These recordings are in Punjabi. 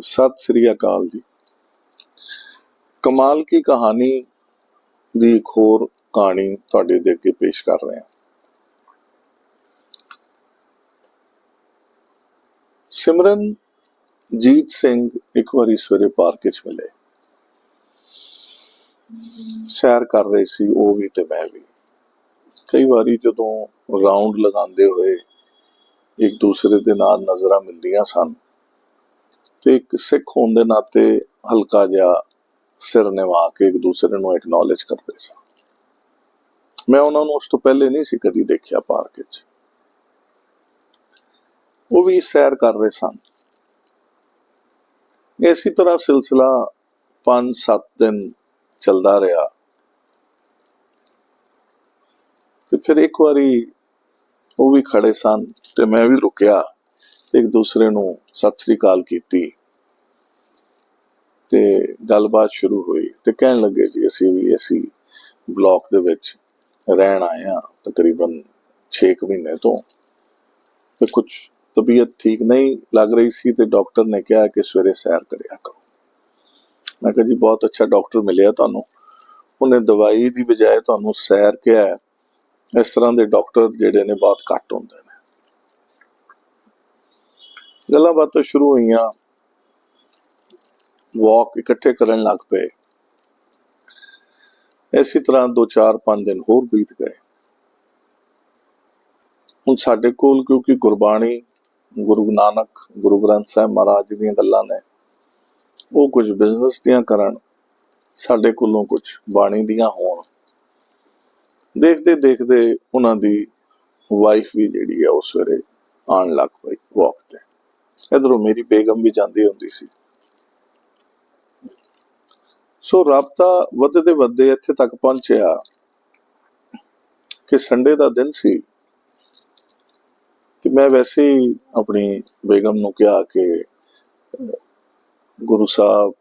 ਸਤਿ ਸ੍ਰੀ ਅਕਾਲ ਜੀ। ਕਮਾਲ ਕੀ ਕਹਾਣੀ ਦੀ ਇੱਕ ਹੋਰ ਕਹਾਣੀ ਤੁਹਾਡੇ ਦੇ ਅੱਗੇ ਪੇਸ਼ ਕਰ ਰਹੇ ਹਾਂ। ਸਿਮਰਨ ਜੀਤ ਸਿੰਘ ਇੱਕ ਵਾਰੀ ਸਵੇਰੇ ਪਾਰਕ ਵਿੱਚ ਮਿਲੇ। ਸੈਰ ਕਰ ਰਹੇ ਸੀ, ਉਹ ਵੀ ਤੇ ਮੈਂ ਵੀ। ਕਈ ਵਾਰੀ ਜਦੋਂ ਰਾਉਂਡ ਲਗਾਉਂਦੇ ਹੋਏ ਇੱਕ ਦੂਸਰੇ ਦੇ ਨਾਲ ਨਜ਼ਰਾਂ ਮਿਲਦੀਆਂ ਸਨ ਤੇ ਇੱਕ ਸਿੱਖ ਹੋਣ ਦੇ ਨਾਤੇ ਹਲਕਾ ਜਿਹਾ ਸਿਰ ਨਿਵਾ ਕੇ ਇੱਕ ਦੂਸਰੇ ਨੂੰ ਐਕਨੋਲਜ ਕਰਦੇ ਸਨ। ਮੈਂ ਉਹਨਾਂ ਨੂੰ ਉਸ ਤੋਂ ਪਹਿਲੇ ਨਹੀਂ ਸੀ ਕਦੀ ਦੇਖਿਆ ਪਾਰਕ ਵਿੱਚ। ਉਹ ਵੀ ਸੈਰ ਕਰ ਰਹੇ ਸਨ। ਇਸੇ ਤਰ੍ਹਾਂ ਸਿਲਸਿਲਾ 5-7 ਦਿਨ ਚੱਲਦਾ ਰਿਹਾ। ਤੇ ਫਿਰ ਇੱਕ ਵਾਰੀ ਉਹ ਵੀ ਖੜੇ ਸਨ ਤੇ ਮੈਂ ਵੀ ਰੁਕਿਆ। ਤੇ ਇੱਕ ਦੂਸਰੇ ਨੂੰ ਸਤਿ ਸ੍ਰੀ ਅਕਾਲ ਕੀਤੀ ਤੇ ਗੱਲਬਾਤ ਸ਼ੁਰੂ ਹੋਈ ਤੇ ਕਹਿਣ ਲੱਗੇ ਜੀ, ਅਸੀਂ ਵੀ ਅਸੀਂ ਬਲਾਕ ਦੇ ਵਿੱਚ ਰਹਿਣ ਆਏ ਹਾਂ ਤਕਰੀਬਨ 6 ਮਹੀਨੇ ਤੋਂ ਤੇ ਕੁਝ ਤਬੀਅਤ ਠੀਕ ਨਹੀਂ ਲੱਗ ਰਹੀ ਸੀ ਤੇ ਡਾਕਟਰ ਨੇ ਕਿਹਾ ਕਿ ਸਵੇਰੇ ਸੈਰ ਕਰਿਆ ਕਰੋ। ਮੈਂ ਕਿਹਾ ਜੀ, ਬਹੁਤ ਅੱਛਾ ਡਾਕਟਰ ਮਿਲਿਆ ਤੁਹਾਨੂੰ। ਉਹਨੇ ਦਵਾਈ ਦੀ ਬਜਾਏ ਤੁਹਾਨੂੰ ਸੈਰ ਕਿਹਾ ਇਸ ਤਰ੍ਹਾਂ ਦੇ ਡਾਕਟਰ ਜਿਹੜੇ ਨੇ ਬਹੁਤ ਘੱਟ ਹੁੰਦੇ ਨੇ। ਗੱਲਾਂ ਬਾਤਾਂ ਸ਼ੁਰੂ ਹੋਈਆਂ। ਵਾਕ ਇਕੱਠੇ ਕਰਨ ਲੱਗ ਪਏ। ਇਸੇ ਤਰ੍ਹਾਂ 2 4 5 ਦਿਨ ਹੋਰ ਬੀਤ ਗਏ। ਹੁਣ ਸਾਡੇ ਕੋਲ ਕਿਉਂਕਿ ਗੁਰਬਾਣੀ, ਗੁਰੂ ਨਾਨਕ, ਗੁਰੂ ਗ੍ਰੰਥ ਸਾਹਿਬ ਮਹਾਰਾਜ ਜੀ ਦੀਆਂ ਗੱਲਾਂ ਨੇ, ਉਹ ਕੁਝ ਬਿਜ਼ਨਸ ਦੀਆਂ ਕਰਨ, ਸਾਡੇ ਕੋਲੋਂ ਕੁਝ ਬਾਣੀ ਦੀਆਂ ਹੋਣ। ਦੇਖਦੇ ਦੇਖਦੇ ਉਹਨਾਂ ਦੀ ਵਾਈਫ ਵੀ ਜਿਹੜੀ ਹੈ ਉਸ ਸਵੇਰੇ ਆਉਣ ਲੱਗ ਪਈ ਵਾਕ ਤੇ। ਇਧਰੋਂ ਮੇਰੀ ਬੇਗਮ ਵੀ ਜਾਂਦੀ ਹੁੰਦੀ ਸੀ। ਸੋ ਰਾਬਤਾ ਵੱਧਦੇ ਵੱਧਦੇ ਇੱਥੇ ਤੱਕ ਪਹੁੰਚਿਆ ਕਿ ਸੰਡੇ ਦਾ ਦਿਨ ਸੀ ਤੇ ਮੈਂ ਵੈਸੇ ਹੀ ਆਪਣੀ ਬੇਗਮ ਨੂੰ ਕਿਹਾ ਕਿ ਗੁਰੂ ਸਾਹਿਬ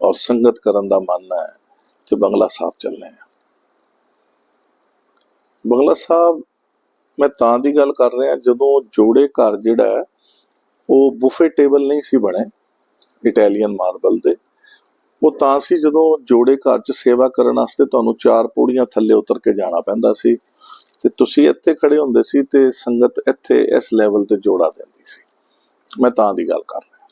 ਔਰ ਸੰਗਤ ਕਰਨ ਦਾ ਮਨ ਹੈ ਤੇ ਬੰਗਲਾ ਸਾਹਿਬ ਚੱਲਨੇ ਆ ਬੰਗਲਾ ਸਾਹਿਬ ਮੈਂ ਤਾਂ ਦੀ ਗੱਲ ਕਰ ਰਿਹਾ, ਜਦੋਂ ਜੋੜੇ ਘਰ ਜਿਹੜਾ ਹੈ ਉਹ ਬੁਫੇ ਟੇਬਲ ਨਹੀਂ ਸੀ ਬਣੇ, ਇਟਾਲੀਅਨ ਮਾਰਬਲ ਦੇ। ਉਹ ਤਾਂ ਸੀ ਜਦੋਂ ਜੋੜੇ ਘਰ 'ਚ ਸੇਵਾ ਕਰਨ ਵਾਸਤੇ ਤੁਹਾਨੂੰ ਚਾਰ ਪੌੜੀਆਂ ਥੱਲੇ ਉਤਰ ਕੇ ਜਾਣਾ ਪੈਂਦਾ ਸੀ ਤੇ ਤੁਸੀਂ ਇੱਥੇ ਖੜੇ ਹੁੰਦੇ ਸੀ ਤੇ ਸੰਗਤ ਇੱਥੇ ਇਸ ਲੈਵਲ ਤੇ ਜੋੜਾ ਦਿੰਦੀ ਸੀ। ਮੈਂ ਤਾਂ ਦੀ ਗੱਲ ਕਰ ਰਿਹਾ।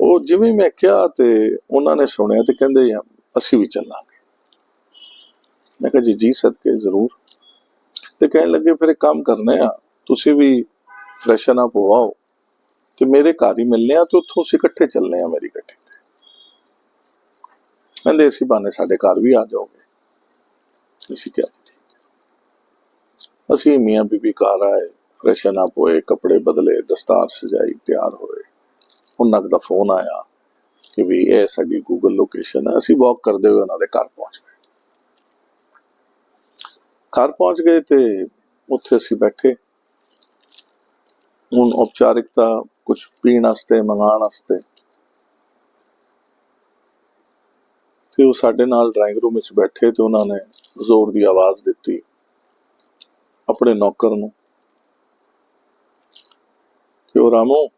ਉਹ ਜਿਵੇਂ ਮੈਂ ਕਿਹਾ ਤੇ ਉਹਨਾਂ ਨੇ ਸੁਣਿਆ ਤੇ ਕਹਿੰਦੇ ਅਸੀਂ ਵੀ ਚੱਲਾਂਗੇ। ਮੈਂ ਕਿਹਾ ਜੀ ਜੀ ਸਦਕੇ ਜ਼ਰੂਰ। ਤੇ ਕਹਿਣ ਲੱਗੇ, ਫਿਰ ਇੱਕ ਕੰਮ ਕਰਨੇ ਆ ਤੁਸੀਂ ਵੀ ਫਰੈਸ਼ਨ ਅਪ ਹੋ ਆਓ ਤੇ ਮੇਰੇ ਘਰ ਹੀ ਮਿਲਨੇ ਆ ਤੇ ਉੱਥੋਂ ਅਸੀਂ ਇਕੱਠੇ ਚੱਲਨੇ ਆ ਮੇਰੀ ਗੱਡੀ ਤੇ। ਕਹਿੰਦੇ ਅਸੀਂ ਬਾਨੇ ਸਾਡੇ ਘਰ ਵੀ ਆ ਜਾਓਗੇ। ਅਸੀਂ ਕਿਹਾ ਠੀਕ ਅਸੀਂ ਮੀਆਂ ਬੀਬੀ ਘਰ ਆਏ ਫਰੈਸ਼ਨ ਅਪ ਹੋਏ ਕੱਪੜੇ ਬਦਲੇ, ਦਸਤਾਰ ਸਜਾਈ, ਤਿਆਰ ਹੋਏ। ਉਹਨਾਂ ਦਾ ਫੋਨ ਆਇਆ ਕਿ ਵੀ ਇਹ ਸਾਡੀ ਗੂਗਲ ਲੋਕੇਸ਼ਨ ਹੈ ਅਸੀਂ ਵਾਕ ਕਰਦੇ ਹੋਏ ਉਹਨਾਂ ਦੇ ਘਰ ਪਹੁੰਚ ਗਏ। ਘਰ ਪਹੁੰਚ ਗਏ ਤੇ ਉੱਥੇ ਅਸੀਂ ਬੈਠੇ। ਹੁਣ ਔਪਚਾਰਿਕਤਾ ਕੁਝ ਪੀਣ ਵਾਸਤੇ, ਮੰਗਾਉਣ ਵਾਸਤੇ। ਤੇ ਉਹ ਸਾਡੇ ਨਾਲ ਡਰਾਇੰਗ ਰੂਮ ਵਿੱਚ ਬੈਠੇ ਤੇ ਉਹਨਾਂ ਨੇ ਜ਼ੋਰ ਦੀ ਆਵਾਜ਼ ਦਿੱਤੀ, ਆਪਣੇ ਨੌਕਰ ਨੂੰ। ਕਿ ਉਹ, ਰਾਮੋ,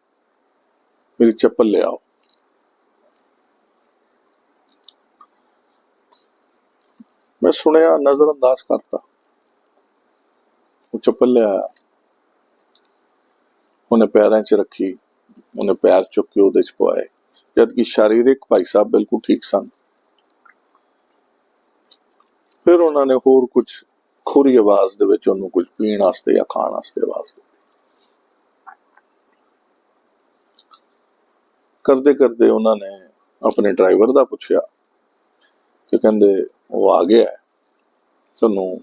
ਮੇਰੀ ਚੱਪਲ ਲੈ ਆਓ। ਮੈਂ ਸੁਣਿਆ ਨਜ਼ਰ ਅੰਦਾਜ਼ ਕਰਤਾ। ਉਹ ਚੱਪਲ ਲੈ ਆਇਆ। ਉਹਨੇ ਪੈਰਾਂ 'ਚ ਰੱਖੀ, ਉਹਨੇ ਪੈਰ ਚੁੱਕ ਕੇ ਉਹਦੇ 'ਚ ਪਵਾਏ। ਜਦ ਕਿ ਸਰੀਰਕ ਭਾਈ ਸਾਹਿਬ ਬਿਲਕੁਲ ਠੀਕ ਸਨ। ਫਿਰ ਉਹਨਾਂ ਨੇ ਹੋਰ ਕੁਝ ਖੋਰੀ ਆਵਾਜ਼ ਦੇ ਵਿੱਚ ਉਹਨੂੰ ਕੁਝ ਪੀਣ ਵਾਸਤੇ ਜਾਂ ਖਾਣ ਵਾਸਤੇ ਆਵਾਜ਼ ਦਿੱਤੀ। ਕਰਦੇ ਕਰਦੇ ਉਹਨਾਂ ਨੇ ਆਪਣੇ ਡਰਾਈਵਰ ਦਾ ਪੁੱਛਿਆ ਕਿ ਕਹਿੰਦੇ, ਉਹ ਆ ਗਿਆ ਤੁਹਾਨੂੰ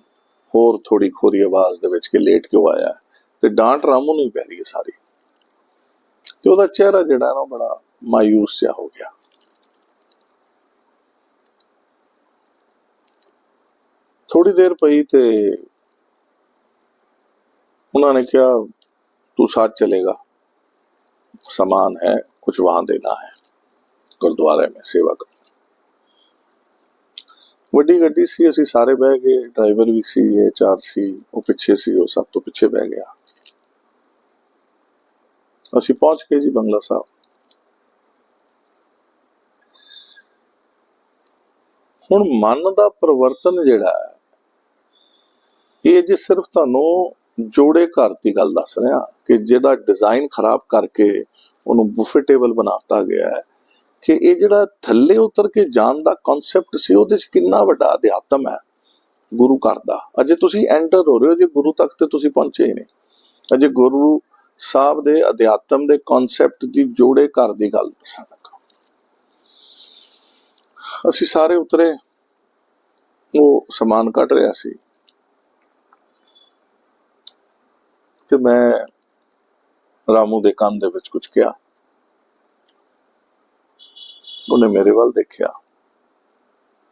ਹੋਰ ਥੋੜੀ ਖੋਰੀ ਆਵਾਜ਼ ਦੇ ਵਿੱਚ ਕਿ ਲੇਟ ਕਿਉਂ ਆਇਆ ਤੇ ਡਾਂਟ ਰਾਮੂ ਨੂੰ ਹੀ ਪੈ ਰਹੀ ਹੈ ਸਾਰੀ ਤੇ ਉਹਦਾ ਚਿਹਰਾ ਜਿਹੜਾ ਨਾ ਬੜਾ ਮਾਇੂਸ ਜਿਹਾ ਹੋ ਗਿਆ ਥੋੜੀ ਦੇਰ ਪਈ ਤੇ ਉਹਨਾਂ ਨੇ ਕਿਹਾ ਤू साथ चलेगा सामान है कुछ वहां देना है गुरुद्वारे में सेवा कर ਵੱਡੀ ਗੱਡੀ ਸੀ ਅਸੀਂ ਸਾਰੇ ਬਹਿ ਗਏ ਡਰਾਈਵਰ ਵੀ ਸੀ ਇਹ ਚਾਰ ਸੀ ਉਹ ਪਿੱਛੇ ਸੀ ਉਹ ਸਭ ਤੋਂ ਪਿੱਛੇ ਬਹਿ ਗਿਆ ਅਸੀਂ ਪਹੁੰਚ ਗਏ ਜੀ ਬੰਗਲਾ ਸਾਹਿਬ। ਹੁਣ ਮਨ ਦਾ ਪਰਿਵਰਤਨ ਜਿਹੜਾ ਇਹ ਜੇ ਸਿਰਫ ਤੁਹਾਨੂੰ ਜੋੜੇ ਘਰ ਦੀ ਗੱਲ ਦੱਸ ਰਿਹਾ ਕਿ ਜਿਹਦਾ ਡਿਜ਼ਾਈਨ ਖਰਾਬ ਕਰਕੇ ਉਹਨੂੰ ਬੁਫੇ ਟੇਬਲ ਬਣਾਤਾ ਗਿਆ ਹੈ, ਕਿ ਇਹ ਜਿਹੜਾ ਥੱਲੇ ਉਤਰ ਕੇ ਜਾਣ ਦਾ ਕਨਸੈਪਟ ਸੀ, ਉਹਦੇ 'ਚ ਕਿੰਨਾ ਵੱਡਾ ਅਧਿਆਤਮ ਹੈ ਗੁਰੂ ਘਰ ਦਾ। ਅਜੇ ਤੁਸੀਂ ਐਂਟਰ ਹੋ ਰਹੇ ਹੋ ਜੇ ਗੁਰੂ ਤੱਕ ਤੇ ਤੁਸੀਂ ਪਹੁੰਚੇ ਹੀ ਨਹੀਂ। ਅਜੇ ਗੁਰੂ ਸਾਹਿਬ ਦੇ ਅਧਿਆਤਮ ਦੇ ਕਨਸੈਪਟ ਦੀ ਜੋੜੇ ਘਰ ਦੀ ਗੱਲ ਦੱਸਾਂ ਲੱਗਾ। ਅਸੀਂ ਸਾਰੇ ਉਤਰੇ, ਉਹ ਸਮਾਨ ਕੱਢ ਰਿਹਾ ਸੀ। ਤੇ ਮੈਂ ਰਾਮੂ ਦੇ ਕੰਨ ਦੇ ਵਿੱਚ ਕੁਝ ਕਿਹਾ। ਉਹਨੇ ਮੇਰੇ ਵੱਲ ਦੇਖਿਆ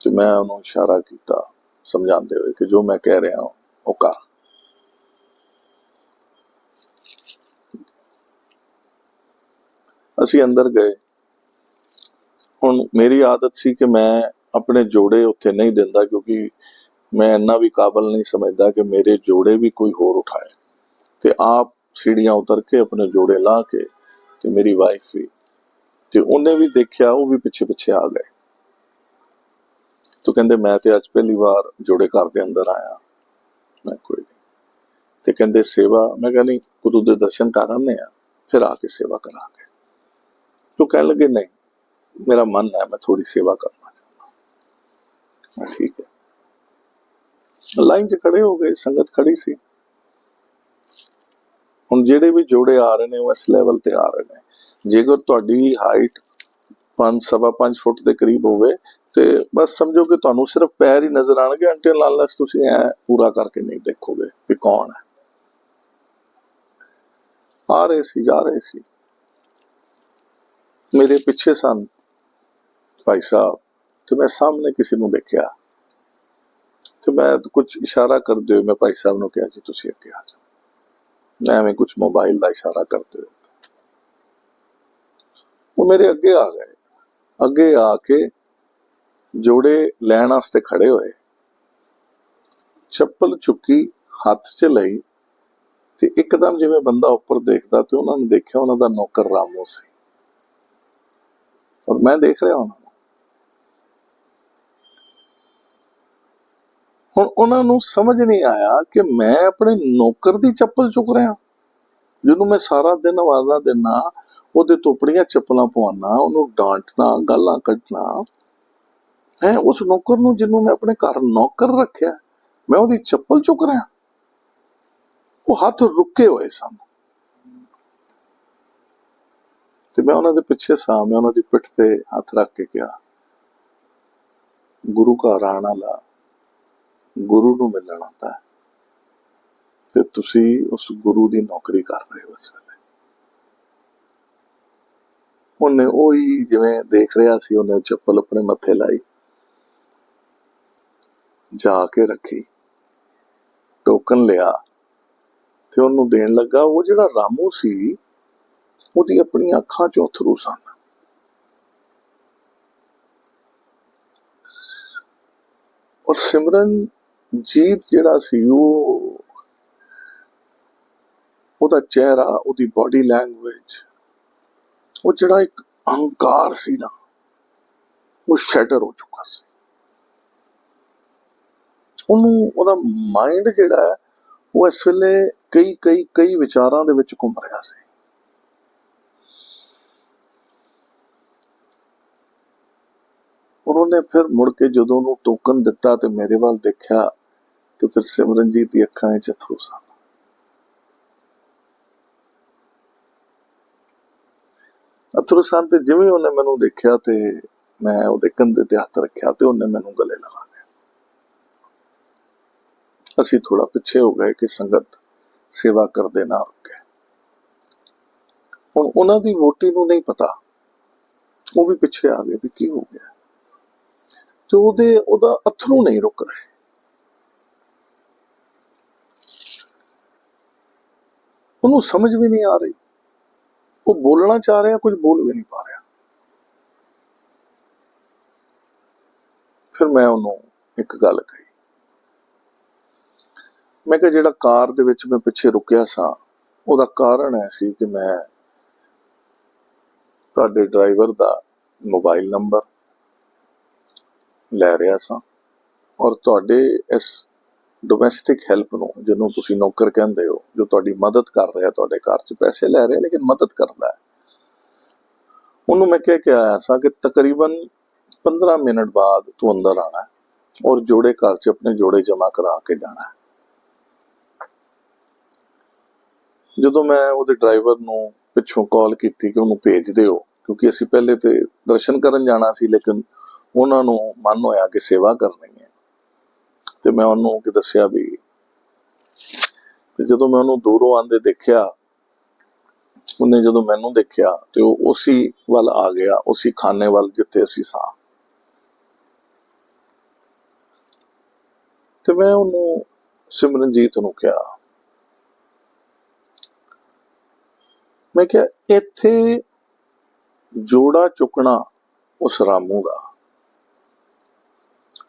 ਤੇ ਮੈਂ ਉਹਨੂੰ ਇਸ਼ਾਰਾ ਕੀਤਾ ਸਮਝਾਉਂਦੇ ਹੋਏ ਕਿ ਜੋ ਮੈਂ ਕਹਿ ਰਿਹਾ ਹਾਂ ਉਹ ਕਰ। ਅਸੀਂ ਅੰਦਰ ਗਏ। ਹੁਣ ਮੇਰੀ ਆਦਤ ਸੀ ਕਿ ਮੈਂ ਆਪਣੇ ਜੋੜੇ ਉੱਥੇ ਨਹੀਂ ਦਿੰਦਾ ਕਿਉਂਕਿ ਮੈਂ ਇੰਨਾ ਵੀ ਕਾਬਲ ਨਹੀਂ ਸਮਝਦਾ ਕਿ ਮੇਰੇ ਜੋੜੇ ਵੀ ਕੋਈ ਹੋਰ ਉਠਾਏ। ਤੇ ਆਪ ਸੀੜੀਆਂ ਉਤਰ ਕੇ ਆਪਣੇ ਜੋੜੇ ਲਾ ਕੇ ਤੇ ਮੇਰੀ ਵਾਈਫ ਵੀ। ਤੇ ਉਹਨੇ ਵੀ ਦੇਖਿਆ, ਉਹ ਵੀ ਪਿੱਛੇ ਪਿੱਛੇ ਆ ਗਏ। ਤੋ ਕਹਿੰਦੇ, ਮੈਂ ਤੇ ਅੱਜ ਪਹਿਲੀ ਵਾਰ ਜੋੜੇ ਘਰ ਦੇ ਅੰਦਰ ਆਇਆ। ਮੈਂ ਕੋਈ ਨਹੀਂ। ਤੇ ਕਹਿੰਦੇ, ਸੇਵਾ। ਮੈਂ ਕਹਿੰਦੀ ਗੁਰੂ ਦੇ ਦਰਸ਼ਨ ਕਰਨੇ ਆ ਫਿਰ ਆ ਕੇ ਸੇਵਾ ਕਰਾਂਗੇ। ਤੋ ਕਹਿਣ ਲੱਗੇ? ਨਹੀਂ, ਮੇਰਾ ਮਨ ਹੈ, ਮੈਂ ਥੋੜੀ ਸੇਵਾ ਕਰਨਾ ਚਾਹੁੰਦਾ। ਠੀਕ ਹੈ। ਲਾਈਨ 'ਚ ਖੜੇ ਹੋ ਗਏ, ਸੰਗਤ ਖੜੀ ਸੀ। ਹੁਣ ਜਿਹੜੇ ਵੀ ਜੋੜੇ ਆ ਰਹੇ ਨੇ, ਉਹ ਇਸ ਲੈਵਲ ਤੇ ਆ ਰਹੇ ਨੇ। ਜੇਕਰ ਤੁਹਾਡੀ ਹਾਈਟ 5 ਸਵਾ 5 ਫੁੱਟ ਦੇ ਕਰੀਬ ਹੋਵੇ, ਤੇ ਬਸ ਸਮਝੋ ਕਿ ਤੁਹਾਨੂੰ ਸਿਰਫ ਪੈਰ ਹੀ ਨਜ਼ਰ ਆਣਗੇ ਲਾਲ ਅਨਲੈਸ ਤੁਸੀਂ ਐ ਪੂਰਾ ਕਰਕੇ ਨਹੀਂ ਦੇਖੋਗੇ ਵੀ ਕੌਣ ਹੈ। ਆ ਰਹੇ ਸੀ, ਜਾ ਰਹੇ ਸੀ। ਮੇਰੇ ਪਿੱਛੇ ਸਨ। ਭਾਈ ਸਾਹਿਬ, ਤੇ ਮੈਂ ਸਾਹਮਣੇ ਕਿਸੇ ਨੂੰ ਦੇਖਿਆ। ਤੇ ਮੈਂ ਕੁਝ ਇਸ਼ਾਰਾ ਕਰਦੇ ਹੋਏ ਮੈਂ ਭਾਈ ਸਾਹਿਬ ਨੂੰ ਕਿਹਾ, ਜੀ, ਤੁਸੀਂ ਅੱਗੇ ਆ ਜਾਓ। ਮੈਂ ਐਵੇਂ ਕੁਝ ਮੋਬਾਈਲ ਦਾ ਇਸ਼ਾਰਾ ਕਰਦੇ ਹੋਏ ਉਹ ਮੇਰੇ ਅੱਗੇ ਆ ਗਏ। ਅੱਗੇ ਆ ਕੇ ਜੋੜੇ ਲੈਣ ਵਾਸਤੇ ਖੜੇ ਹੋਏ। ਚੱਪਲ ਚੁੱਕੀ ਹੱਥ 'ਚ ਲਈ ਤੇ ਇੱਕਦਮ ਜਿਵੇਂ ਬੰਦਾ ਉੱਪਰ ਦੇਖਦਾ ਤੇ ਉਹਨਾਂ ਨੇ ਦੇਖਿਆ ਉਹਨਾਂ ਦਾ ਨੌਕਰ ਰਾਮੋ ਸੀ। ਔਰ ਮੈਂ ਦੇਖ ਰਿਹਾ ਉਹਨਾਂ ਨੂੰ ਹੁਣ ਉਹਨਾਂ ਨੂੰ ਸਮਝ ਨਹੀਂ ਆਇਆ ਕਿ ਮੈਂ ਆਪਣੇ ਨੌਕਰ ਦੀ ਚੱਪਲ ਚੁੱਕ ਰਿਹਾ ਜਿਹਨੂੰ ਮੈਂ ਸਾਰਾ ਦਿਨ ਵਾਦਾ ਦਿਨਾ, ਉਹਦੇ ਤੋਪੜੀਆਂ ਚੱਪਲਾਂ ਪਵਾਉਣਾ ਉਹਨੂੰ ਡਾਂਟਣਾ ਗਾਲਾਂ ਕੱਢਣਾ ਹੈ, ਉਸ ਨੌਕਰ ਨੂੰ ਜਿਹਨੂੰ ਮੈਂ ਆਪਣੇ ਘਰ ਨੌਕਰ ਰੱਖਿਆ, ਮੈਂ ਉਹਦੀ ਚੱਪਲ ਚੁੱਕ ਰਿਹਾ। ਉਹ ਹੱਥ ਰੁਕੇ ਹੋਏ ਸਨ। ਤੇ ਮੈਂ ਉਹਨਾਂ ਦੇ ਪਿੱਛੇ ਸਾਂ, ਮੈਂ ਉਹਨਾਂ ਦੀ ਪਿੱਠ ਤੇ ਹੱਥ ਰੱਖ ਕੇ ਕਿਹਾ, ਗੁਰੂ ਘਰ ਆਉਣ ਵਾਲਾ ਗੁਰੂ ਨੂੰ ਮਿਲਣ ਆਉਂਦਾ ਹੈ ਤੇ ਤੁਸੀਂ ਉਸ ਗੁਰੂ ਦੀ ਨੌਕਰੀ ਕਰ ਰਹੇ ਹੋ ਇਸ ਵੇਲੇ। ਉਹਨੇ ਉਹੀ ਜਿਵੇਂ ਦੇਖ ਰਿਹਾ ਸੀ, ਉਹਨੇ ਚੱਪਲ ਆਪਣੇ ਮੱਥੇ ਲਾਈ, ਜਾ ਕੇ ਰੱਖੀ, ਟੋਕਨ ਲਿਆ ਤੇ ਉਹਨੂੰ ਦੇਣ ਲੱਗਾ। ਉਹ ਜਿਹੜਾ ਰਾਮੂ ਸੀ ਉਹਦੀ ਆਪਣੀਆਂ ਅੱਖਾਂ ਚੋਂ ਅਥਰੂ ਸਨ। ਔਰ ਸਿਮਰਨ ਜੀਤ ਜਿਹੜਾ ਸੀ, ਉਹ ਉਹਦਾ ਚਿਹਰਾ, ਉਹਦੀ ਬਾਡੀ ਲੈਂਗੁਏਜ ਉਹ ਜਿਹੜਾ ਇੱਕ ਅਹੰਕਾਰ ਸੀ ਨਾ, ਉਹ ਸ਼ੈਟਰ ਹੋ ਚੁੱਕਾ ਸੀ। ਉਹਨੂੰ, ਉਹਦਾ ਮਾਈਂਡ ਜਿਹੜਾ ਹੈ, ਉਹ ਇਸ ਵੇਲੇ ਕਈ ਕਈ ਕਈ ਵਿਚਾਰਾਂ ਦੇ ਵਿੱਚ ਘੁੰਮ ਰਿਹਾ ਸੀ। ਉਹਨੇ ਫਿਰ ਮੁੜ ਕੇ ਜਦੋਂ ਉਹਨੂੰ ਟੋਕਨ ਦਿੱਤਾ ਤੇ ਮੇਰੇ ਵੱਲ ਦੇਖਿਆ, ਤੇ ਫਿਰ ਸਿਮਰਨਜੀਤ ਦੀ ਅੱਖਾਂ ਵਿੱਚ ਅਥਰੂ ਸਨ ਅਥਰੂ ਸਨ ਤੇ ਜਿਵੇਂ ਉਹਨੇ ਮੈਨੂੰ ਦੇਖਿਆ ਤੇ ਮੈਂ ਉਹਦੇ ਕੰਧੇ ਤੇ ਹੱਥ ਰੱਖਿਆ ਤੇ ਉਹਨੇ ਮੈਨੂੰ ਗਲੇ ਲਗਾ ਲਿਆ। ਅਸੀਂ ਥੋੜਾ ਪਿੱਛੇ ਹੋ ਗਏ ਕਿ ਸੰਗਤ ਸੇਵਾ ਕਰਦੇ ਨਾ ਰੁਕੇ। ਹੁਣ ਉਹਨਾਂ ਦੀ ਵੋਟੀ ਨੂੰ ਨਹੀਂ ਪਤਾ। ਉਹ ਵੀ ਪਿੱਛੇ ਆ ਗਏ ਵੀ ਕੀ ਹੋ ਗਿਆ। ਤੇ ਉਹਦੇ, ਉਹਦਾ ਅਥਰੂ ਨਹੀਂ ਰੁਕ ਰਹੇ। ਉਹਨੂੰ ਸਮਝ ਵੀ ਨਹੀਂ ਆ ਰਹੀ। ਉਹ ਬੋਲਣਾ ਚਾਹ ਰਿਹਾ, ਕੁਝ ਬੋਲ ਵੀ ਨਹੀਂ ਪਾ ਰਿਹਾ। ਫਿਰ ਮੈਂ ਉਹਨੂੰ ਇੱਕ ਗੱਲ ਕਹੀ। ਮੈਂ ਕਿਹਾ, ਜਿਹੜਾ ਕਾਰ ਦੇ ਵਿੱਚ ਮੈਂ ਪਿੱਛੇ ਰੁਕਿਆ ਸਾਂ, ਉਹਦਾ ਕਾਰਨ ਹੈ ਸੀ ਕਿ ਮੈਂ ਤੁਹਾਡੇ ਡਰਾਈਵਰ ਦਾ ਮੋਬਾਈਲ ਨੰਬਰ ਲੈ ਰਿਹਾ ਸਾਂ। ਔਰ ਤੁਹਾਡੇ ਇਸ ਡੋਮੈਸਟਿਕ ਹੈਲਪ ਨੂੰ, ਜਿਹਨੂੰ ਤੁਸੀਂ ਨੌਕਰ ਕਹਿੰਦੇ ਹੋ, ਜੋ ਤੁਹਾਡੀ ਮਦਦ ਕਰ ਰਿਹਾ, ਤੁਹਾਡੇ ਘਰ 'ਚ ਪੈਸੇ ਲੈ ਰਿਹਾ, ਲੇਕਿਨ ਮਦਦ ਕਰਦਾ ਹੈ। ਉਹਨੂੰ ਮੈਂ ਕਹਿ ਕੇ ਆਇਆ ਸਾਂ ਕਿ ਤਕਰੀਬਨ 15 ਮਿੰਟ ਬਾਅਦ ਤੂੰ ਅੰਦਰ ਆਣਾ ਔਰ ਜੋੜੇ ਘਰ 'ਚ ਆਪਣੇ ਜੋੜੇ ਜਮਾ ਕਰਾ ਕੇ ਜਾਣਾ ਜਦੋਂ ਮੈਂ ਉਹਦੇ ਡਰਾਈਵਰ ਨੂੰ ਪਿੱਛੋਂ ਕਾਲ ਕੀਤੀ ਕਿ ਉਹਨੂੰ ਭੇਜ ਦਿਓ, ਕਿਉਂਕਿ ਅਸੀਂ ਪਹਿਲੇ ਤੇ ਦਰਸ਼ਨ ਕਰਨ ਜਾਣਾ ਸੀ, ਲੇਕਿਨ ਉਹਨਾਂ ਨੂੰ ਮਨ ਹੋਇਆ ਕਿ ਸੇਵਾ ਕਰਨੀ ਹੈ। ਤੇ ਮੈਂ ਉਹਨੂੰ ਕਿ ਦੱਸਿਆ ਵੀ ਤੇ ਜਦੋਂ ਮੈਂ ਉਹਨੂੰ ਦੂਰੋਂ ਆਂਦੇ ਦੇਖਿਆ, ਉਹਨੇ ਜਦੋਂ ਮੈਨੂੰ ਦੇਖਿਆ ਤੇ ਉਹ ਉਸੇ ਵੱਲ ਆ ਗਿਆ, ਉਸੇ ਖਾਨੇ ਵੱਲ ਜਿੱਥੇ ਅਸੀਂ ਸਾਂ। ਤੇ ਮੈਂ ਉਹਨੂੰ ਸਿਮਰਨਜੀਤ ਨੂੰ ਕਿਹਾ। ਮੈਂ ਕਿਹਾ, ਇੱਥੇ ਜੋੜਾ ਚੁੱਕਣਾ ਉਸ ਰਾਮੂ ਦਾ।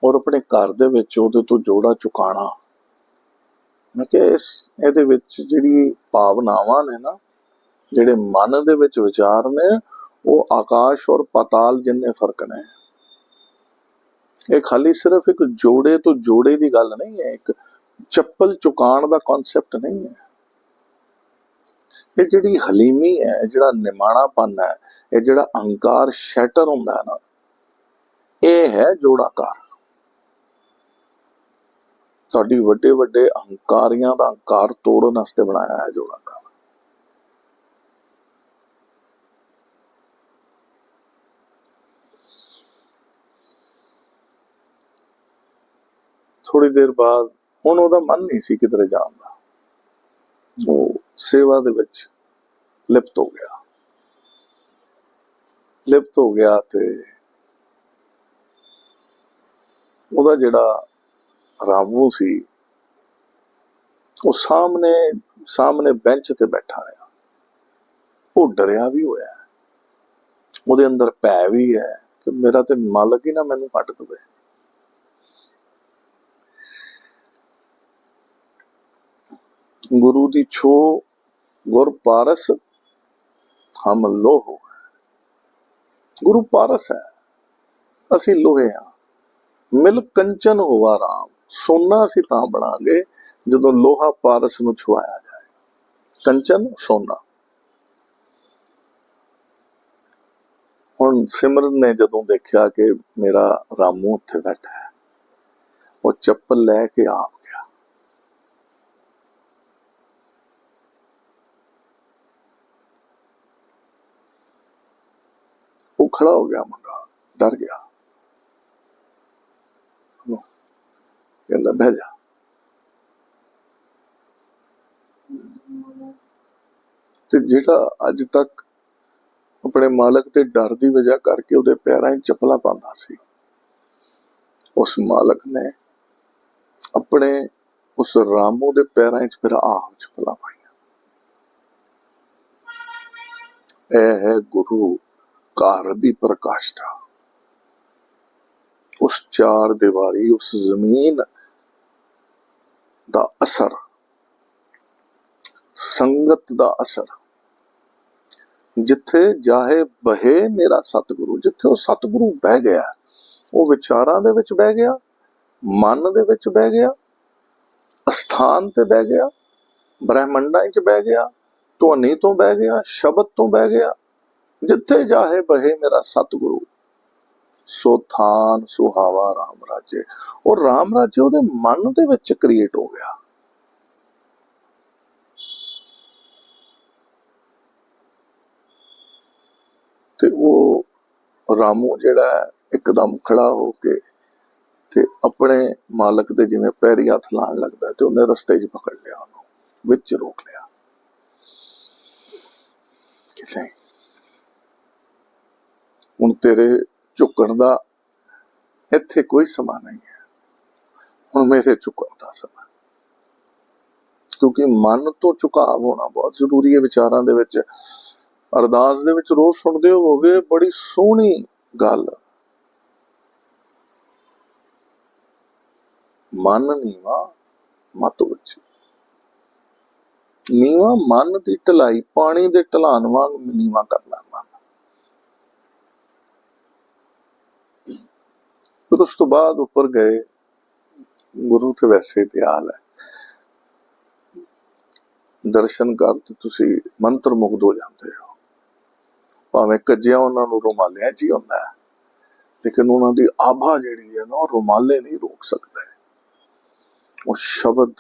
ਔਰ ਆਪਣੇ ਘਰ ਦੇ ਵਿੱਚ ਉਹਦੇ ਤੋਂ ਜੋੜਾ ਚੁਕਾਣਾ। ਮੈਂ ਕਿਹਾ ਇਸ, ਇਹਦੇ ਵਿੱਚ ਜਿਹੜੀ ਭਾਵਨਾਵਾਂ ਨੇ ਨਾ, ਜਿਹੜੇ ਮਨ ਦੇ ਵਿੱਚ ਵਿਚਾਰ ਨੇ, ਉਹ ਆਕਾਸ਼ ਔਰ ਪਾਤਾਲ ਜਿੰਨੇ ਫ਼ਰਕ ਨੇ। ਇਹ ਖਾਲੀ ਸਿਰਫ ਇੱਕ ਜੋੜੇ ਤੋਂ ਜੋੜੇ ਦੀ ਗੱਲ ਨਹੀਂ ਹੈ, ਇੱਕ ਚੱਪਲ ਚੁਕਾਣ ਦਾ ਕਨਸੈਪਟ ਨਹੀਂ ਹੈ। ਇਹ ਜਿਹੜੀ ਹਲੀਮੀ ਹੈ ਜਿਹੜਾ ਨਿਮਾਣਾਪਨ ਹੈ, ਇਹ ਜਿਹੜਾ ਅਹੰਕਾਰ ਸ਼ੈਟਰ ਹੁੰਦਾ ਹੈ ਨਾ, ਇਹ ਹੈ ਜੋੜਾਕਾਰ। ਸਾਡੀ ਵੱਡੇ ਵੱਡੇ ਅਹੰਕਾਰੀਆਂ ਦਾ ਅਹੰਕਾਰ ਤੋੜਨ ਵਾਸਤੇ ਬਣਾਇਆ ਹੈ ਜੋੜਾਕਾਰ ਥੋੜੀ ਦੇਰ ਬਾਅਦ ਹੁਣ ਉਹਦਾ ਮਨ ਨਹੀਂ ਸੀ ਕਿਧਰੇ ਜਾਣ ਦਾ। ਉਹ ਸੇਵਾ ਦੇ ਵਿੱਚ ਲਿਪਤ ਹੋ ਗਿਆ। ਲਿਪਤ ਹੋ ਗਿਆ ਤੇ ਉਹਦਾ ਜਿਹੜਾ ਰਾਮੂ ਸੀ, ਉਹ ਸਾਹਮਣੇ ਸਾਹਮਣੇ ਬੈਂਚ ਤੇ ਬੈਠਾ ਰਿਹਾ। ਉਹ ਡਰਿਆ ਵੀ ਹੋਇਆ ਉਹਦੇ ਅੰਦਰ ਭੈ ਵੀ ਹੈ ਕਿ ਮੇਰਾ ਤੇ ਮਾਲਕ ਹੀ ਨਾ ਮੈਨੂੰ ਕੱਟ ਦਵੇ। ਗੁਰੂ ਦੀ ਛੋ ਗੁਰ ਪਾਰਸ ਹਮ ਲੋਹ ਗੁਰੂ ਪਾਰਸ ਹੈ। ਅਸੀਂ ਲੋਹੇ ਹਾਂ। ਮਿਲ ਕੰਚਨ ਹੋਵਾ ਰਾਮ। ਸੋਨਾ ਅਸੀਂ ਤਾਂ ਬਣਾਂਗੇ ਜਦੋਂ ਲੋਹਾ ਪਾਰਸ ਨੂੰ ਛੁਆਇਆ ਜਾਏ। ਕੰਚਨ, ਸੋਨਾ। ਹੁਣ ਸਿਮਰਨ ਨੇ ਜਦੋਂ ਦੇਖਿਆ ਕਿ ਮੇਰਾ ਰਾਮੂ ਉੱਥੇ ਬੈਠਾ ਹੈ, ਉਹ ਚੱਪਲ ਲੈ ਕੇ ਆਪ ਗਿਆ। ਉਹ ਖੜਾ ਹੋ ਗਿਆ ਮੁੰਡਾ, ਡਰ ਗਿਆ ਉਹ ਕਹਿੰਦਾ, ਬਹਿ ਜਾ। ਤੇ ਜਿਹੜਾ ਅੱਜ ਤੱਕ ਆਪਣੇ ਮਾਲਕ ਤੇ ਡਰ ਦੀ ਵਜ੍ਹਾ ਕਰਕੇ ਉਹਦੇ ਪੈਰਾਂ 'ਚ ਚੱਪਲਾਂ ਪਾਉਂਦਾ ਸੀ, ਉਸ ਮਾਲਕ ਨੇ ਆਪਣੇ ਉਸ ਰਾਮੂ ਦੇ ਪੈਰਾਂ 'ਚ ਫਿਰ ਆਹ ਚੱਪਲਾਂ ਪਾਈਆਂ। ਇਹ ਹੈ ਗੁਰੂ ਕਾਰ ਦੀ ਪ੍ਰਕਾਸ਼ਤਾ। ਉਸ ਚਾਰ ਦੀਵਾਰੀ, ਉਸ ਜ਼ਮੀਨ ਦਾ ਅਸਰ। ਸੰਗਤ ਦਾ ਅਸਰ। ਜਿੱਥੇ ਜਾਹੇ ਬਹੇ ਮੇਰਾ ਸਤਿਗੁਰੂ, ਜਿੱਥੇ ਉਹ ਸਤਿਗੁਰੂ ਬਹਿ ਗਿਆ, ਉਹ ਵਿਚਾਰਾਂ ਦੇ ਵਿੱਚ ਬਹਿ ਗਿਆ, ਮਨ ਦੇ ਵਿੱਚ ਬਹਿ ਗਿਆ, ਅਸਥਾਨ ਤੇ ਬਹਿ ਗਿਆ, ਬ੍ਰਹਿਮੰਡਾਂ 'ਚ ਬਹਿ ਗਿਆ, ਧੁਨੀ ਤੋਂ ਬਹਿ ਗਿਆ, ਸ਼ਬਦ ਤੋਂ ਬਹਿ ਗਿਆ, ਜਿੱਥੇ ਜਾਹੇ ਬਹੇ ਮੇਰਾ ਸਤਿਗੁਰੂ ਸੋ ਥਾਨ ਸੁਹਾਵਾ ਰਾਮ ਰਾਜੇ। ਉਹ ਰਾਮ ਰਾਜੇ ਉਹਦੇ ਮਨ ਦੇ ਵਿੱਚ ਕ੍ਰੀਏਟ ਹੋ ਗਿਆ। ਤੇ ਉਹ ਰਾਮੂ ਜਿਹੜਾ ਇੱਕਦਮ ਖੜਾ ਹੋ ਕੇ ਤੇ ਆਪਣੇ ਮਾਲਕ ਦੇ ਜਿਵੇਂ ਪੈਰੀ ਹੱਥ ਲਾਣ ਲੱਗਦਾ ਤੇ ਉਹਨੇ ਰਸਤੇ 'ਚ ਪਕੜ ਲਿਆ ਉਹਨੂੰ, ਵਿੱਚ ਰੋਕ ਲਿਆ। ਕਿ ਹੁਣ ਤੇਰੇ ਝੁਕਣ ਦਾ ਇੱਥੇ ਕੋਈ ਸਮਾਂ ਨਹੀਂ ਹੈ। ਹੁਣ ਮੇਰੇ ਝੁਕਣ ਦਾ ਸਮਾਂ। ਕਿਉਂਕਿ ਮਨ ਤੋਂ ਝੁਕਾਵ ਹੋਣਾ ਬਹੁਤ ਜ਼ਰੂਰੀ ਹੈ। ਵਿਚਾਰਾਂ ਦੇ ਵਿੱਚ, ਅਰਦਾਸ ਦੇ ਵਿੱਚ ਰੋਜ਼ ਸੁਣਦੇ ਹੋਵੋਗੇ, ਬੜੀ ਸੋਹਣੀ ਗੱਲ। ਮਨ ਨੀਵਾ ਮਤ ਵਿੱਚ ਨੀਵਾ ਮਨ ਦੀ ਢਲਾਈ, ਪਾਣੀ ਦੇ ਢਲਾਨ ਵਾਂਗ ਨੀਵਾ ਕਰਨਾ ਮਨ। ਫਿਰ ਉਸ ਤੋਂ ਬਾਅਦ ਉੱਪਰ ਗਏ, ਗੁਰੂ ਤੇ ਵੈਸੇ ਤੇ ਹਾਲ ਹੈ। ਦਰਸ਼ਨ ਕਰ ਤੇ ਤੁਸੀਂ ਮੰਤਰ ਮੁਗਧ ਹੋ ਜਾਂਦੇ ਹੋ। ਭਾਵੇਂ ਕੱਜਿਆ ਉਹਨਾਂ ਨੂੰ ਰੁਮਾਲਿਆਂ 'ਚ ਹੁੰਦਾ ਹੈ, ਲੇਕਿਨ ਉਹਨਾਂ ਦੀ ਆਭਾ ਜਿਹੜੀ ਹੈ ਨਾ, ਉਹ ਰੁਮਾਲੇ ਨਹੀਂ ਰੋਕ ਸਕਦਾ ਉਹ ਸ਼ਬਦ,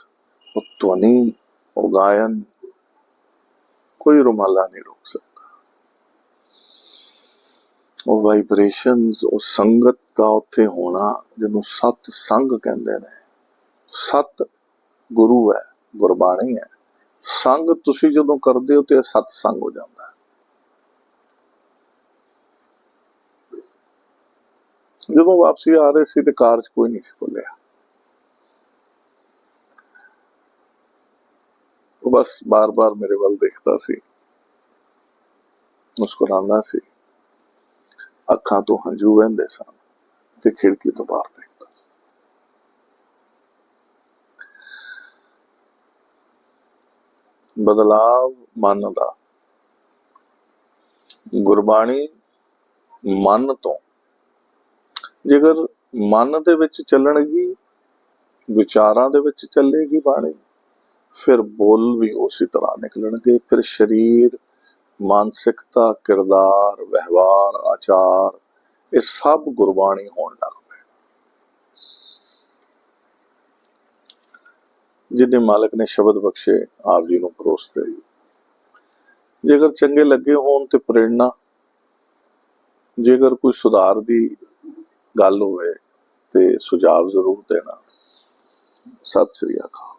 ਉਹ ਧਵਨੀ ਉਹ ਗਾਇਨ, ਕੋਈ ਰੁਮਾਲਾ ਨਹੀਂ ਰੋਕ ਸਕਦਾ ਉਹ ਵਾਈਬ੍ਰੇਸ਼ਨਸ ਉਹ ਸੰਗਤ ਦਾ ਉੱਥੇ ਹੋਣਾ, ਜਿਹਨੂੰ ਸਤ ਸੰਗ ਕਹਿੰਦੇ ਨੇ। ਸਤ ਗੁਰੂ ਹੈ, ਗੁਰਬਾਣੀ ਹੈ। ਸੰਗ ਤੁਸੀਂ ਜਦੋਂ ਕਰਦੇ ਹੋ ਤੇ ਸਤ ਸੰਗ ਹੋ ਜਾਂਦਾ। ਜਦੋਂ ਵਾਪਸੀ ਆ ਰਹੇ ਸੀ ਤੇ ਕਾਰ 'ਚ ਕੋਈ ਨਹੀਂ ਸੀ ਬੋਲਿਆ ਉਹ ਬਸ ਬਾਰ-ਬਾਰ ਮੇਰੇ ਵੱਲ ਦੇਖਦਾ ਸੀ। ਮੁਸਕਰਾਉਂਦਾ ਸੀ। ਅੱਖਾਂ ਤੋਂ ਹੰਝੂ ਵਹਿੰਦੇ ਸਨ ਤੇ ਖਿੜਕੀ ਤੋਂ ਬਾਹਰ ਦੇਖਦਾ ਸੀ। ਬਦਲਾਵ ਮਨ ਦਾ। ਗੁਰਬਾਣੀ ਮਨ ਤੋਂ। ਜੇਕਰ ਮਨ ਦੇ ਵਿੱਚ ਚੱਲਣਗੀ, ਵਿਚਾਰਾਂ ਦੇ ਵਿੱਚ ਚੱਲੇਗੀ ਬਾਣੀ, ਫਿਰ ਬੋਲ ਵੀ ਉਸੇ ਤਰ੍ਹਾਂ ਨਿਕਲਣਗੇ, ਫਿਰ ਸਰੀਰ ਮਾਨਸਿਕਤਾ, ਕਿਰਦਾਰ, ਵਿਵਹਾਰ, ਆਚਾਰ, ਇਹ ਸਭ ਗੁਰਬਾਣੀ ਹੋਣ ਲੱਗ ਪਏ। ਜਿੰਨੇ ਮਾਲਕ ਨੇ ਸ਼ਬਦ ਬਖਸ਼ੇ, ਆਪ ਜੀ ਨੂੰ ਪਰੋਸਤੇ ਜੇਕਰ ਚੰਗੇ ਲੱਗੇ ਹੋਣ ਤੇ ਪ੍ਰੇਰਣਾ, ਜੇਕਰ ਕੋਈ ਸੁਧਾਰ ਦੀ ਗੱਲ ਹੋਵੇ ਤੇ ਸੁਝਾਅ ਜ਼ਰੂਰ ਦੇਣਾ। ਸਤਿ ਸ੍ਰੀ ਅਕਾਲ।